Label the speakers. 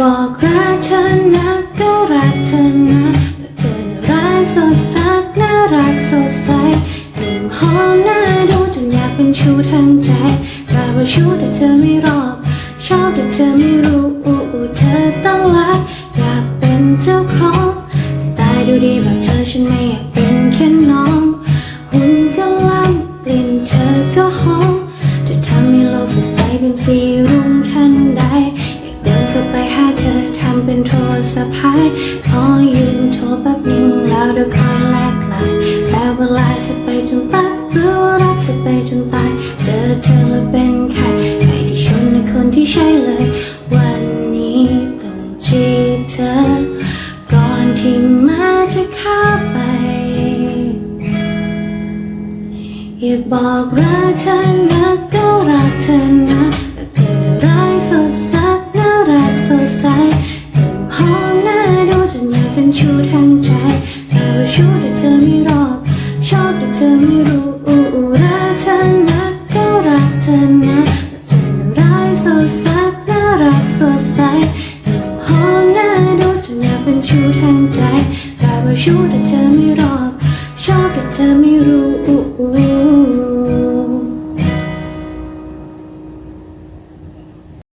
Speaker 1: บอกรักเธอนะก็รักเธอนะแต่เธอน่ารักสดใสน่ารักสดใสกลิ่นหอมน่าดูจนอยากเป็นชู้ทั้งใจกลาว่าชู้แต่เธอไม่รอบชอบแต่เธอไม่รู้อูเธอต้องรักอยากเป็นเจ้าของสไตล์ดูดีแบบเธอฉันไม่อยากเป็นแค่น้องหุ่นก็ล้ำกลิ่นเธอก็หอมจะทำให้โลกสดใสเป็นสีรุ้งทัน นโทรศัพายขอยืนโทรแป๊บนึงแล้วเดี๋ยวคอยแลกไลน์แต่เวลาเธอไปจนตายหรือว่ารักเธอไปจนตาย เจอเธอแล้วเป็นใครใครที่ชนในคนที่ใช่เลย วันนี้ต้องจีบเธอ ก่อนที่มาจะเข้าไปอยากบอกรักเธอนะก็รักเธอนะ ชู้ทั้งใจแต่ว่าชู้แต่เธอไม่รอบชอบแต่เธอไม่รู้อู้อู้รักเธอนะก็รักเธอนะแต่เธอร้ายสดใสน่ารักสดใสกลิ่นหอมน่าดูจนอยากเป็นชู้ทั้งใจแต่ว่าชู้แต่เธอไม่รอบชอบแต่เธอไม่รู้